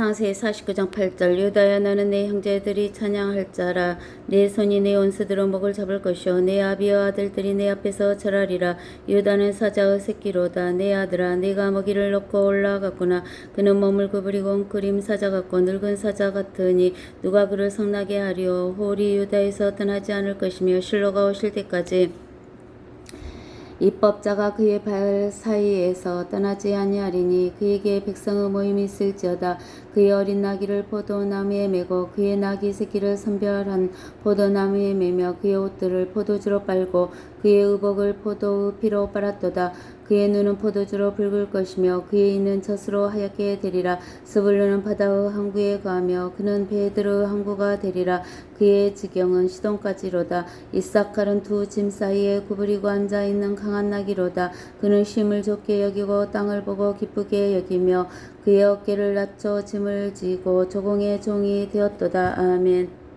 창세기 49장 8절 유다야 너는 내 형제들이 찬양할 자라. 내 손이 내 원수들의 목을 잡을 것이요. 내 아비와 아들들이 내 앞에서 절하리라. 유다는 사자의 새끼로다. 내 아들아 네가 먹이를 넣고 올라갔구나. 그는 몸을 구부리고 웅크림 사자 같고 늙은 사자 같으니 누가 그를 성나게 하리요 홀이 유다에서 떠나지 않을 것이며 실로가 오실 때까지 입법자가 그의 발 사이에서 떠나지 아니하리니 그에게 백성의 모임이 있을지어다. 그의 어린 나귀를 포도나무에 메고 그의 나귀 새끼를 선별한 포도나무에 메며 그의 옷들을 포도주로 빨고 그의 의복을 포도의 피로 빨았도다. 그의 눈은 포도주로 붉을 것이며 그의 이는 젖으로 하얗게 되리라. 스불르는 바다의 항구에 가며 그는 베드로의 항구가 되리라. 그의 지경은 시돈까지로다. 이사칼은 두 짐 사이에 구부리고 앉아 있는 강한 나귀로다. 그는 쉼을 좋게 여기고 땅을 보고 기쁘게 여기며 그의 어깨를 낮춰 짐을 지고 조공의 종이 되었도다. 아멘